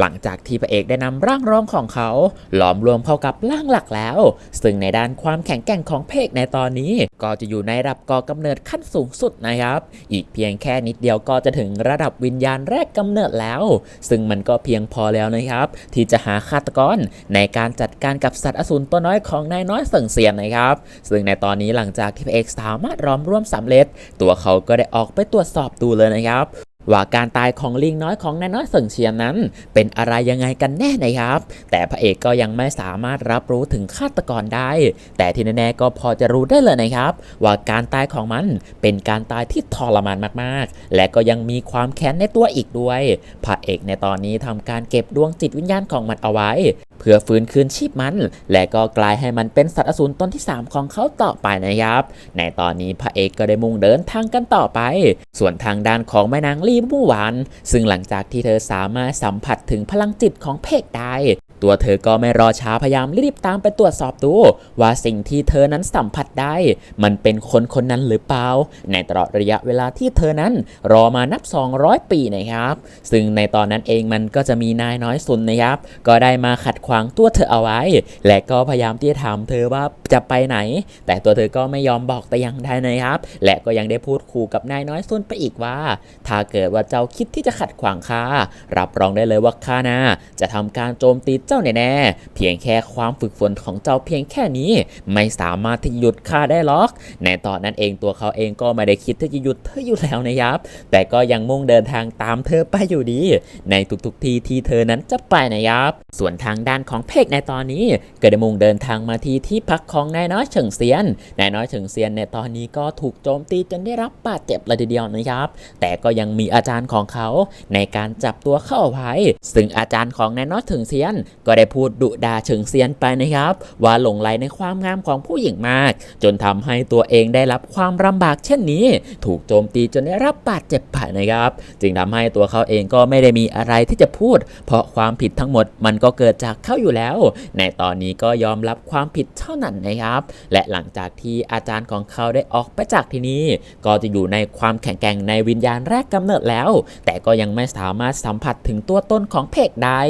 หลังจากที่พระเอกได้นำร่างรองของเขาหลอมรวมเข้ากับร่างหลักแล้ว ซึ่งในด้านความแข็งแกร่งของพระเอกในตอนนี้ ก็จะอยู่ในระดับก่อกำเนิดขั้นสูงสุดนะครับ อีกเพียงแค่นิดเดียวก็จะถึงระดับวิญญาณแรกกำเนิดแล้ว ซึ่งมันก็เพียงพอแล้วนะครับ ที่จะหาฆาตกรในการจัดการกับสัตว์อสูรตัวน้อยของนายน้อยเสิงเซียนนะครับ ซึ่งในตอนนี้หลังจากที่พระเอกสามารถล้อมร่วมสำเร็จ ตัวเขาก็ได้ออกไปตรวจสอบดูเลยนะครับ ว่าการตายของลิงน้อยของนายน้อยเสิงเชียนนั้น เป็นอะไรยังไงกันแน่นะครับ แต่พระเอกก็ยังไม่สามารถรับรู้ถึงฆาตกรได้ แต่ที่แน่ๆก็พอจะรู้ได้เลยนะครับ ว่าการตายของมันเป็นการตายที่ทรมานมากๆ และก็ยังมีความแค้นในตัวอีกด้วย พระเอกในตอนนี้ทำการเก็บดวงจิตวิญญาณของมันเอาไว้ เพื่อฟื้นคืนชีพมัน และก็กลายให้มันเป็นสัตว์อสูรตนที่ 3 ของเขาต่อไปนะครับ ในตอนนี้พระเอกก็ได้มุ่งเดินทางกันต่อไป ส่วนทางด้านของแม่นางลีมู่หวาน ซึ่งหลังจากที่เธอสามารถสัมผัสถึงพลังจิตของเพกได้ตัวเธอก็ไม่รอช้าพยายามรีบตามไปตรวจสอบดู ว่าสิ่งที่เธอนั้นสัมผัสได้ มันเป็นคนคนนั้นหรือเปล่า ในตลอดระยะเวลาที่เธอนั้นรอมานับ 200 ปีนะครับ ซึ่งในตอนนั้นเองมันก็จะมีนายน้อยสุนนะครับ ก็ได้มาขัดขวางตัวเธอเอาไว้ และก็พยายามที่จะถามเธอว่าจะไปไหน แต่ตัวเธอก็ไม่ยอมบอกแต่อย่างใดนะครับ และก็ยังได้พูดขู่กับนายน้อยสุนไปอีกว่า ถ้าเกิดว่าเจ้าคิดที่จะขัดขวางข้ารับรองได้เลยว่าข้านะจะทำการโจมตีเจ้าแน่ๆเพียงแค่ความฝึกฝนของเจ้าเพียงแค่นี้ ไม่สามารถที่จะหยุดข้าได้หรอก ในตอนนั้นเองตัวเขาเองก็ไม่ได้คิดที่จะหยุดเธออยู่แล้วนะครับ แต่ก็ยังมุ่งเดินทางตามเธอไปอยู่ดี ในทุกๆที่ที่เธอนั้นจะไปนะครับ ส่วนทางด้านของเพกในตอนนี้เก็ได้มุ่งเดินทางมาที่ที่พักของนายน้อยเฉิงเซียน นายน้อยเฉิงเซียนในตอนนี้ก็ถูกโจมตีจนได้รับบาดเจ็บเลยทีเดียวนะครับ แต่ก็ยังมีอาจารย์ของเขาในการจับตัวเข้าไว้ซึ่งอาจารย์ของนายน้อยเฉิงเซียน ก็ได้พูดดุด่าเฉิงเซียนไปนะครับ ว่าหลงไหลในความงามของผู้หญิงมาก จนทำให้ตัวเองได้รับความลำบากเช่นนี้ ถูกโจมตีจนได้รับบาดเจ็บไปนะครับ จึงทำให้ตัวเขาเองก็ไม่ได้มีอะไรที่จะพูด เพราะความผิดทั้งหมดมันก็เกิดจากเขาอยู่แล้ว ในตอนนี้ก็ยอมรับความผิดเท่านั้นนะครับ และหลังจากที่อาจารย์ของเขาได้ออกไปจากที่นี่ก็จะอยู่ในความแข็งแกร่งในวิญญาณแรกกำเนิดแล้ว แต่ก็ยังไม่สามารถสัมผัสถึงตัวตนของเพกได้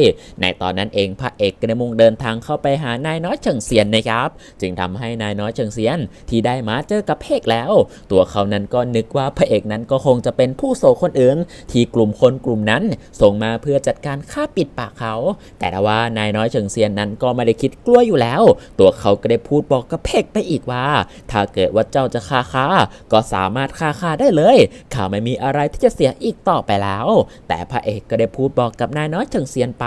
ในตอนนั้นเองพระเอกก็ได้มุ่งเดินทางเข้าไปหานายน้อยเฉิงเซียนนะครับ จึงทำให้นายน้อยเฉิงเซียนที่ได้มาเจอกับเพกแล้ว ตัวเขานั้นก็นึกว่าพระเอกนั้นก็คงจะเป็นผู้โสคนอื่น ที่กลุ่มคนกลุ่มนั้นส่งมาเพื่อจัดการฆ่าปิดปากเขา แต่ว่า นายน้อยเฉิงเซียนนั้นก็ไม่ได้คิดกลัวอยู่แล้ว ตัวเขาก็ได้พูดบอกกับเพกไปอีกว่า ถ้าเกิดว่าเจ้าจะฆ่าข้าก็สามารถฆ่าข้าได้เลยข้าไม่มีอะไรที่จะเสียอีกต่อไปแล้ว แต่พระเอกก็ได้พูดบอกกับนายน้อยเฉิงเซียนไป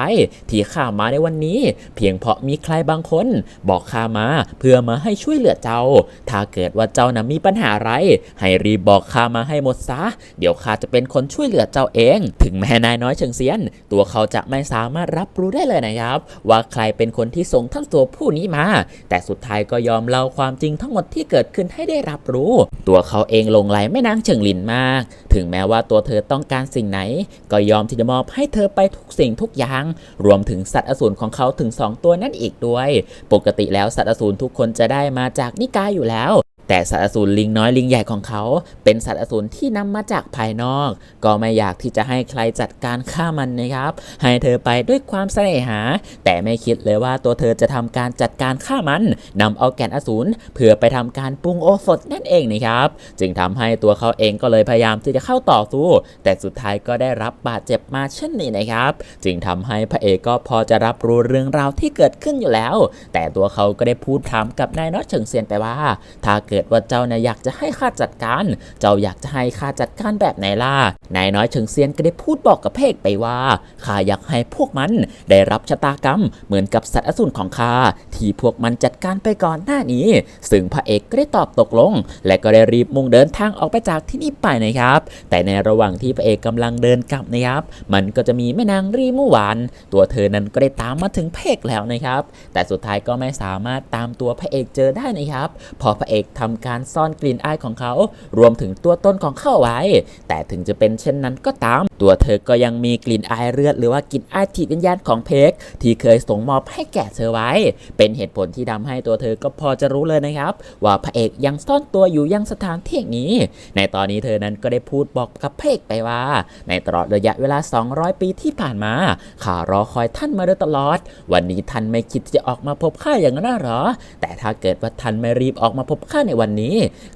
ที่ข้ามาในวันนี้ เพียงเพราะมีใครบางคน บอกข้ามาเพื่อมาให้ช่วยเหลือเจ้า ถ้าเกิดว่าเจ้านะมีปัญหาอะไร ให้รีบบอกข้ามาให้หมดซะ เดี๋ยวข้าจะเป็นคนช่วยเหลือเจ้าเอง ถึงแม้นายน้อยเฉิงเซียน ตัวเขาจะไม่สามารถรับรู้ได้เลยนะครับว่าใครเป็นคนที่ส่งท่านตัวผู้นี้มา แต่สุดท้ายก็ยอมเล่าความจริงทั้งหมดที่เกิดขึ้นให้ได้รับรู้ ตัวเขาเองลงไหลแม่นางเฉิงหลินมาก ถึงแม้ว่าตัวเธอต้องการสิ่งไหน ก็ยอมที่จะมอบให้เธอไปทุกสิ่งทุกอย่าง รวมถึงสัตว์อสูรของเขาถึง 2 ตัวนั่นอีกด้วย ปกติแล้วสัตว์อสูรทุกคนจะได้มาจากนิกายอยู่แล้ว แต่สัตว์อสูรลิงน้อยลิงใหญ่ของเขา เป็นสัตว์อสูรที่นำมาจากภายนอก ก็ไม่อยากที่จะให้ใครจัดการฆ่ามันนะครับ ให้เธอไปด้วยความเสน่หา แต่ไม่คิดเลยว่าตัวเธอจะทำการจัดการฆ่ามันนำเอาแก่นอสูรเพื่อไปทำการปรุงโอสถนั่นเองนะครับ จึงทำให้ตัวเขาเองก็เลยพยายามที่จะเข้าต่อสู้ แต่สุดท้ายก็ได้รับบาดเจ็บมาเช่นนี้นะครับ จึงทำให้พระเอกก็พอจะรับรู้เรื่องราวที่เกิดขึ้นอยู่แล้ว แต่ตัวเขาก็ได้พูดถามกับนายน้อยเฉิงเซียนไปว่า ถ้าเกิดว่าเจ้านะอยากจะให้ข้าจัดการ เจ้าอยากจะให้ข้าจัดการแบบไหนล่ะ นายน้อยเฉิงเซียนก็ได้พูดบอกกับเพกไปว่าข้าอยากให้พวกมันได้รับชะตากรรมเหมือนกับสัตว์อสูรของข้าที่พวกมันจัดการไปก่อนหน้านี้ ซึ่งพระเอกก็ได้ตอบตกลง และก็ได้รีบมุ่งเดินทางออกไปจากที่นี่ไปนะครับ แต่ในระหว่างที่พระเอกกำลังเดินกลับนะครับ มันก็จะมีแม่นางรีมู่หวาน ตัวเธอนั้นก็ได้ตามมาถึงเพกแล้วนะครับ แต่สุดท้ายก็ไม่สามารถตามตัวพระเอกเจอได้นะครับ พอพระเอกทำการซ่อนกลิ่นอายของเขา รวมถึงตัวตนของเขาไว้ แต่ถึงจะเป็นเช่นนั้นก็ตาม ตัวเธอก็ยังมีกลิ่นอายเลือด หรือว่ากลิ่นอายจิตวิญญาณของเพกที่เคยส่งมอบให้แก่เธอไว้ เป็นเหตุผลที่ทำให้ตัวเธอก็พอจะรู้เลยนะครับ ว่าพระเอกยังซ่อนตัวอยู่ยังสถานที่นี้ ในตอนนี้เธอนั้นก็ได้พูดบอกกับพระเอกไปว่า ในตลอดระยะเวลา 200 ปีที่ผ่านมาข้ารอคอยท่านมาโดยตลอด วันนี้ท่านไม่คิดจะออกมาพบข้าอย่างนั้นหรอ แต่ถ้าเกิดว่าท่านไม่รีบออกมาพบข้าในวันนี้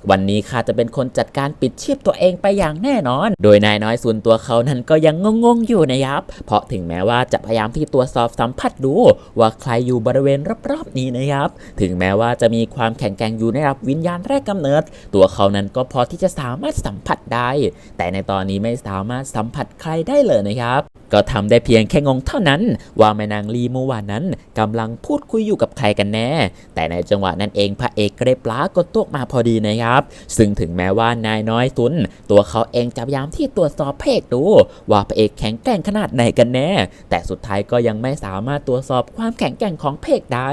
วันนี้ข้าจะเป็นคนจัดการปิดชีพตัวเองไปอย่างแน่นอน โดยนายน้อยส่วนตัวเขานั้นก็ยังงงๆอยู่นะครับ เพราะถึงแม้ว่าจะพยายามที่ตรวจสอบสัมผัสดู ว่าใครอยู่บริเวณรอบๆนี้นะครับ ถึงแม้ว่าจะมีความแข็งแกร่งอยู่ในระดับวิญญาณแรกกำเนิด ตัวเขานั้นก็พอที่จะสามารถสัมผัสได้ แต่ในตอนนี้ไม่สามารถสัมผัสใครได้เลยนะครับก็ทำได้เพียงแค่งงเท่านั้น ว่าแม่นางลีเมื่อวานนั้นกำลังพูดคุยอยู่กับใครกันแน่ แต่ในจังหวะนั้นเองพระเอกก็ได้ปลากดตัวมาพอดีนะครับ ซึ่งถึงแม้ว่านายน้อยตุน ตัวเขาเองจะพยายามที่ตรวจสอบพระเอกดู ว่าพระเอกแข็งแกร่งขนาดไหนกันแน่ แต่สุดท้ายก็ยังไม่สามารถตรวจสอบความแข็งแกร่งของพระเอกได้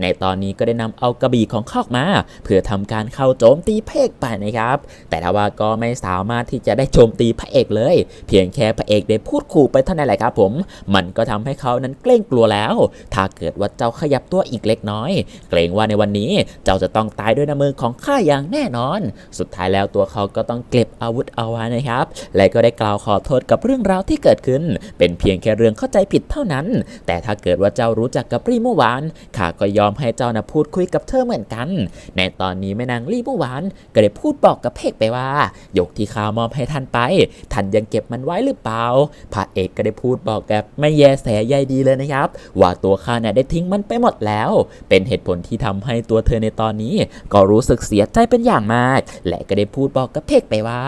ในตอนนี้ก็ได้นำเอากระบี่ของเขาอกมา เพื่อทำการเข้าโจมตีพระเอกไปนะครับ แต่ทว่าก็ไม่สามารถที่จะได้โจมตีพระเอกเลย เพียงแค่พระเอกได้พูดขู่ไปเท่านั้นแหละครับผม มันก็ทำให้เขานั้นเกรงกลัวแล้ว ถ้าเกิดว่าเจ้าขยับตัวอีกเล็กน้อย เกรงว่าในวันนี้เจ้าจะต้องตายด้วยน้ำมือของของข้าอย่างแน่นอน สุดท้ายแล้วตัวเขาก็ต้องเก็บอาวุธเอาไว้นะครับ และก็ได้กล่าวขอโทษกับเรื่องราวที่เกิดขึ้น เป็นเพียงแค่เรื่องเข้าใจผิดเท่านั้น แต่ถ้าเกิดว่าเจ้ารู้จักกับรีเมื่อวานข้าก็ยอมให้เจ้านะพูดคุยกับเธอเหมือนกัน ในตอนนี้แม่นางรีเมื่อวานก็ได้พูดบอกกับเพกไปว่ายกที่ข้ามอบให้ท่านไปท่านยังเก็บมันไว้หรือเปล่าพระเอกก็ได้พูดบอกกับไม่แยแสใยดีเลยนะครับ ว่าตัวข้าเนี่ยได้ทิ้งมันไปหมดแล้ว เป็นเหตุผลที่ทำให้ตัวเธอในตอนนี้ ก็รู้สึกเสียใจเป็นอย่างมาก และก็ได้พูดบอกกับเพกไปว่า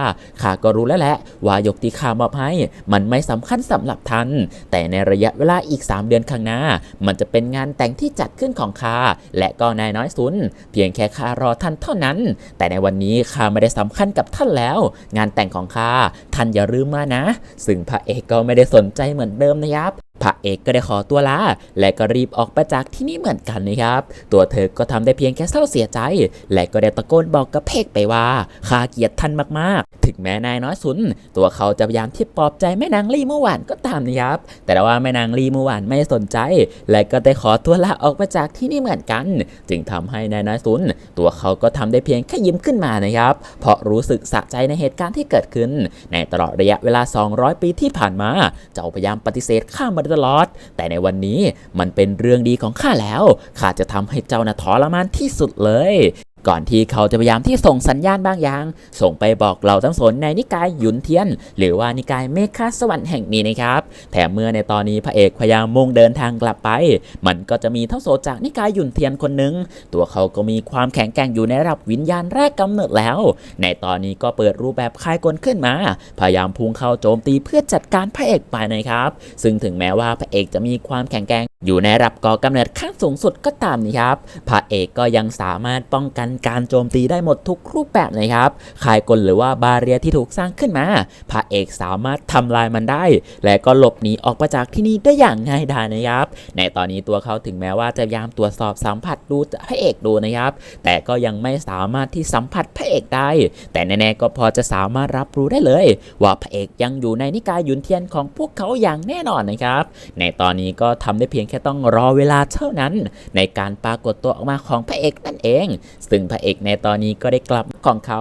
ข้าก็รู้แล้วแหละว่ายกที่ข้ามอบให้ มันไม่สำคัญสำหรับท่านแต่ในระยะเวลาอีก 3 เดือนข้างหน้า มันจะเป็นงานแต่งที่จัดขึ้นของข้าและก็นายน้อยสุน เพียงแค่ข้ารอท่านเท่านั้น แต่ในวันนี้ข้าไม่ได้สำคัญกับท่านแล้ว งานแต่งของข้าท่านอย่าลืมมานะ ซึ่งพระเอกก็ไม่ได้สนใจเหมือนเดิมนะครับ พระเอกก็ได้ขอตัวลาและก็รีบออกไปจากที่นี่เหมือนกันนะครับ ตัวเธอก็ทำได้เพียงแค่เศร้าเสียใจ และก็ได้ตะโกนบอกกับเพกไปว่าข้าเกลียดท่านมาก ถึงแม้นายน้อยสุน ตัวเขาจะพยายามที่ปลอบใจแม่นางลี่เมื่อวานก็ตามนะครับ แต่ว่าแม่นางลี่เมื่อวานไม่สนใจ และก็ได้ขอตัวลาออกไปจากที่นี่เหมือนกัน จึงทำให้นายน้อยสุน ตัวเขาก็ทำได้เพียงแค่ยิ้มขึ้นมานะครับ เพราะรู้สึกสะใจในเหตุการณ์ที่เกิดขึ้น ในตลอดระยะเวลา 200 ปีที่ผ่านมา เจ้าพยายามปฏิเสธข้ามาตลอด แต่ในวันนี้มันเป็นเรื่องดีของข้าแล้ว ข้าจะทำให้เจ้าน่ะทรมานที่สุดเลย ก่อนที่เขาจะพยายามที่ส่งสัญญาณบางอย่าง ส่งไปบอกเหล่าทั้งสนในนิกายหยุนเทียน หรือว่านิกายเมฆาสวรรค์แห่งนี้นะครับแถมเมื่อในตอนนี้พระเอกพยายามมุ่งเดินทางกลับไป มันก็จะมีทั้งโสจากนิกายหยุนเทียนคนหนึ่งตัวเขาก็มีความแข็งแกร่งอยู่ในระดับวิญญาณแรกกำเนิดแล้ว ในตอนนี้ก็เปิดรูปแบบคลายกลขึ้นมา พยายามพุ่งเข้าโจมตีเพื่อจัดการพระเอกไปนะครับ ซึ่งถึงแม้ว่าพระเอกจะมีความแข็งแกร่งอยู่ในระดับก่อกำเนิดขั้นสูงสุดก็ตามนะครับพระเอกก็ยังสามารถป้องกันการโจมตีได้หมดทุกรูปแบบนะครับคายกลหรือว่าบาเรียที่ถูกสร้างขึ้นมาพระเอกสามารถทำลายมันได้ และก็หลบหนีออกมาจากที่นี่ได้อย่างง่ายดายนะครับ ในตอนนี้ตัวเขาถึงแม้ว่าจะพยายามตรวจสอบสัมผัสดูพระเอกดูนะครับ แต่ก็ยังไม่สามารถที่สัมผัสพระเอกได้ แต่แน่ๆก็พอจะสามารถรับรู้ได้เลย ว่าพระเอกยังอยู่ในนิกายยุนเทียนของพวกเขาอย่างแน่นอนนะครับ ในตอนนี้ก็ทำได้เพียงแค่ต้องรอเวลาเท่านั้น ในการปรากฏตัวออกมาของพระเอกนั่นเองซึ่งพระเอกในตอนนี้ก็ได้กลับของเขา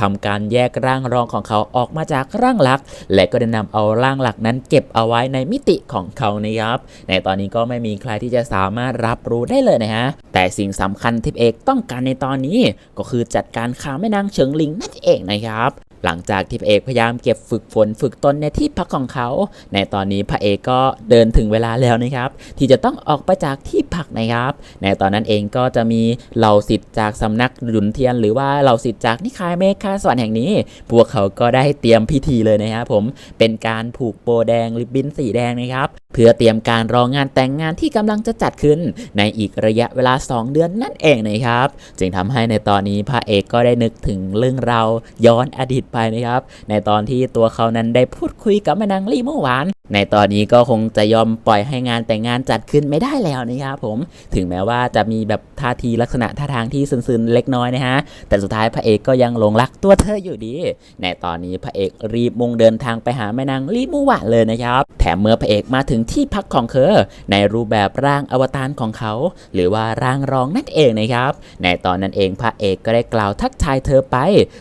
ทำการแยกร่างรองของเขาออกมาจากร่างหลัก และก็ได้นำเอาร่างหลักนั้นเก็บเอาไว้ในมิติของเขานะครับ ในตอนนี้ก็ไม่มีใครที่จะสามารถรับรู้ได้เลยนะฮะแต่สิ่งสำคัญที่เอกต้องการในตอนนี้ ก็คือจัดการข่าแม่นางเฉิงลิงนั่นเองนะครับ หลังจากที่พระเอกพยายามเก็บฝึกฝนฝึกตนในที่พักของเขา ในตอนนี้พระเอกก็เดินถึงเวลาแล้วนะครับ ที่จะต้องออกไปจากที่พักนะครับ ในตอนนั้นเองก็จะมีเหล่าสิทธิ์จากสำนักหยุนเทียน หรือว่าเหล่าสิทธิ์จากนิคายเมฆาสวรรค์แห่งนี้ พวกเขาก็ได้เตรียมพิธีเลยนะครับผมเป็นการผูกโบแดงริบบิ้นสีแดงนะครับ พื่อเตรียมการรองงานแต่งงานที่กำลังจะจัดขึ้น ในอีกระยะเวลา 2 เดือนนั่นเองนะครับ จึงทำให้ในตอนนี้พระเอกก็ได้นึกถึงเรื่องราวย้อนอดีตไปนะครับ ในตอนที่ตัวเขานั้นได้พูดคุยกับแม่นางลี่เมื่อวาน ในตอนนี้ก็คงจะยอมปล่อยให้งานแต่งงานจัดขึ้นไม่ได้แล้วนะครับผม ถึงแม้ว่าจะมีแบบท่าทีลักษณะท่าทางที่ซึนๆเล็กน้อยนะฮะ แต่สุดท้ายพระเอกก็ยังหลงรักตัวเธออยู่ดี ในตอนนี้พระเอกรีบมุ่งเดินทางไปหาแม่นางลี่มูวะเลยนะครับ แถมเมื่อพระเอกมาถึงที่พักของเธอในรูปแบบร่างอวตารของเขา หรือว่าร่างรองนั่นเองนะครับ ในตอนนั้นเองพระเอกก็ได้กล่าวทักทายเธอไป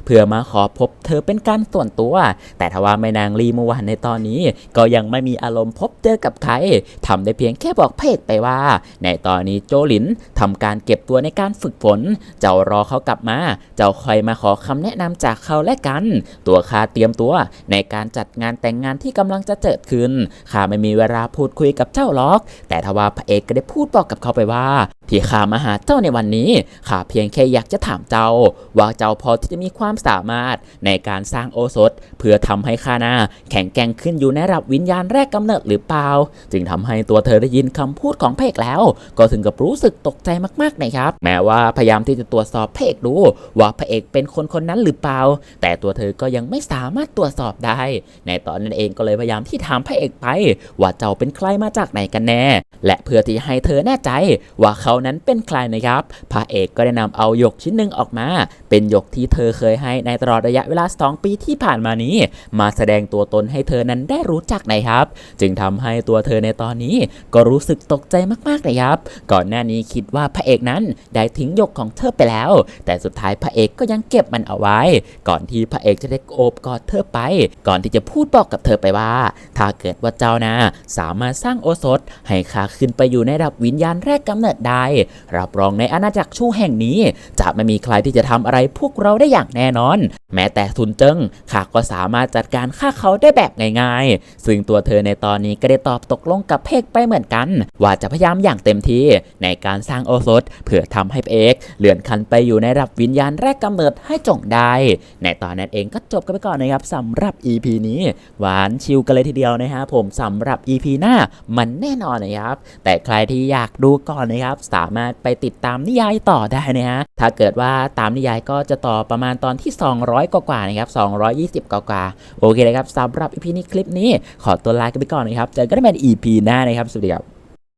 เพื่อมาขอพบเธอเป็นการส่วนตัว แต่ทว่าแม่นางลีมูวะในตอนนี้ ก็ยังไม่มีอารมณ์พบเจอกับใครทำได้เพียงแค่บอกเอกไปว่า ในตอนนี้โจลินทำการเก็บตัวในการฝึกฝน เจ้ารอเขากลับมา เจ้าคอยมาขอคำแนะนำจากเขาและกัน ตัวข้าเตรียมตัวในการจัดงานแต่งงานที่กำลังจะเจิดขึ้นข้าไม่มีเวลาพูดคุยกับเจ้าล็อก แต่ทว่าพระเอกก็ได้พูดบอกกับเขาไปว่า ที่ข้ามาหาเจ้าในวันนี้ข้าเพียงแค่อยากจะถามเจ้า ว่าเจ้าพอที่จะมีความสามารถในการสร้างโอสถ เพื่อทำให้ข้าหน้าแข็งแกร่งขึ้นอยู่ในระดับวิญญาณแรกกำเนิดหรือเปล่า จึงทำให้ตัวเธอได้ยินคำพูดของพเอกแล้ว ก็ถึงกับรู้สึกตกใจมากๆนะครับ แม้ว่าพยายามที่จะตรวจสอบพเอกดู ว่าพระเอกเป็นคนคนนั้นหรือเปล่า แต่ตัวเธอก็ยังไม่สามารถตรวจสอบได้ ในตอนนั้นเองก็เลยพยายามที่ถามพระเอกไป ว่าเจ้าเป็นใครมาจากไหนกันแน่ และเพื่อที่ให้เธอแน่ใจว่าเขานั้นเป็นใครนะครับ พระเอกก็ได้นำเอาหยกชิ้นหนึ่งออกมา เป็นหยกที่เธอเคยให้ในตลอดระยะเวลา 2 ปีที่ผ่านมานี้ มาแสดงตัวตนให้เธอนั้นได้รู้จักนะครับ จึงทำให้ตัวเธอในตอนนี้ก็รู้สึกตกใจมากๆเลยครับ ก่อนหน้านี้คิดว่าพระเอกนั้นได้ทิ้งหยกของเธอไปแล้ว แต่สุดท้ายพระเอกก็ยังเก็บมันเอาไว้ ก่อนที่พระเอกจะได้โอบกอดเธอไป ก่อนที่จะพูดบอกกับเธอไปว่า ถ้าเกิดว่าเจ้านะสามารถสร้างโอสถให้ข้าขึ้นไปอยู่ในระดับวิญญาณแรกกำเนิดได้รับรองในอาณาจักรชู่แห่งนี้ จะไม่มีใครที่จะทำอะไรพวกเราได้อย่างแน่นอนแม้แต่ทุนเจิ้งข้าก็สามารถจัดการฆ่าเขาได้แบบง่ายๆ ซึ่งตัวเธอในตอนนี้ก็ได้ตอบตกลงกับเพกไปเหมือนกัน ว่าจะพยายามอย่างเต็มที่ในการสร้างโอสถเพื่อทำให้เอกเลื่อนขั้นไปอยู่ในระดับวิญญาณแรกกำเนิดให้จงได้ ในตอนนั้นเองก็จบกันไปก่อนนะครับสำหรับ EP นี้ หวานชิลกันเลยทีเดียวนะฮะผมสำหรับ EP หน้ามันแน่นอนนะครับ แต่ใครที่อยากดูก่อนนะครับ สามารถไปติดตามนิยายต่อได้นะฮะถ้าเกิดว่าตามนิยายก็จะต่อประมาณตอนที่200กว่าๆนะครับ 220 กว่าๆโอเคเลยครับสำหรับอีพีนี้คลิปนี้ขอตัวลากันไปก่อนนะครับเจอกันใหม่ใน EP หน้านะครับสวัสดีครับ